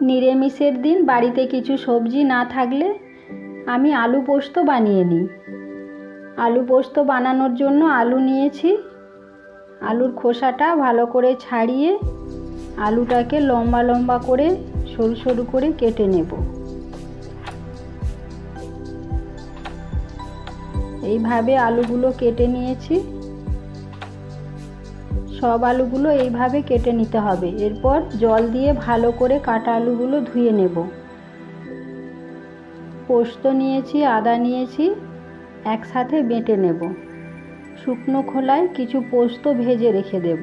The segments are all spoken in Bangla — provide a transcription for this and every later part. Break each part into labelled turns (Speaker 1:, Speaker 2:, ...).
Speaker 1: নিরামিষের দিন বাড়িতে কিছু সবজি না থাকলে আমি আলু পোস্ত বানিয়ে নিই। আলু পোস্ত বানানোর জন্য আলু নিয়েছি। আলুর খোসাটা ভালো করে ছাড়িয়ে আলুটাকে লম্বা লম্বা করে সরু সরু করে কেটে নেব। এইভাবে আলুগুলো কেটে নিয়েছি। সব আলুগুলো এইভাবে কেটে নিতে হবে। এরপর জল দিয়ে ভালো করে কাটা আলুগুলো ধুয়ে নেব। পোস্ত নিয়েছি, আদা নিয়েছি, একসাথে বেটে নেব। শুকনো খোলায় কিছু পোস্ত ভেজে রেখে দেব।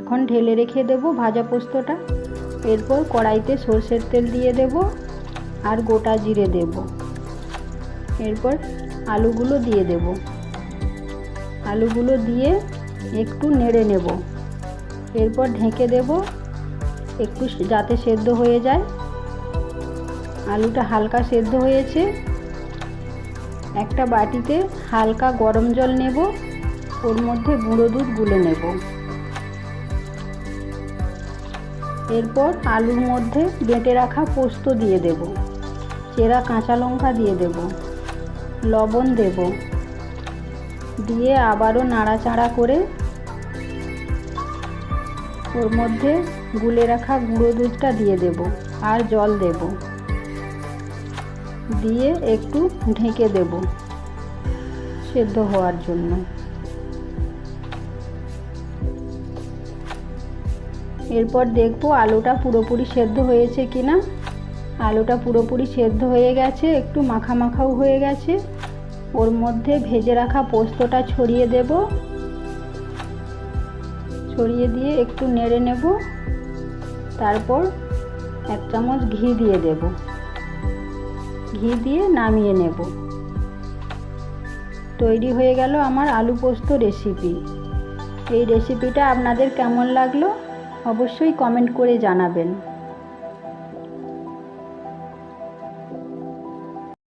Speaker 1: এখন ঢেলে রেখে দেব ভাজা পোস্তটা। এরপর কড়াইতে সর্ষের তেল দিয়ে দেব আর গোটা জিরে দেব। এরপর আলুগুলো দিয়ে দেব। আলুগুলো দিয়ে একটু নেড়ে নেব। এরপর ঢেকে দেব। একটু যাতে সেদ্ধ হয়ে যায়। আলুটা হালকা সেদ্ধ হয়েছে। একটা বাটিতে হালকা গরম জল নেব। ওর মধ্যে গুঁড়ো দুধ গুলে নেব। এরপর আলুর মধ্যে বেটে রাখা পোস্ত দিয়ে দেব। চেরা কাঁচা লঙ্কা দিয়ে দেব। লবণ দেব। দিয়ে আবারও নাড়াচাড়া করে ওর মধ্যে গুলে রাখা গুঁড়ো দুধটা দিয়ে দেব আর জল দেব। দিয়ে একটু ঢেকে দেব সেদ্ধ হওয়ার জন্য। এরপর দেখব আলুটা পুরোপুরি সেদ্ধ হয়েছে কি না আলুটা পুরোপুরি সেদ্ধ হয়ে গেছে, একটু মাখা মাখাও হয়ে গেছে। ওর মধ্যে ভেজে রাখা পোস্তটা ছড়িয়ে দেব। ছড়িয়ে দিয়ে একটু নেড়ে নেব। তারপর এক চামচ ঘি দিয়ে দেব। ঘি দিয়ে নামিয়ে নেব। তৈরি হয়ে গেল আমার আলু পোস্ত রেসিপি। এই রেসিপিটা আপনাদের কেমন লাগল অবশ্যই কমেন্ট করে জানাবেন।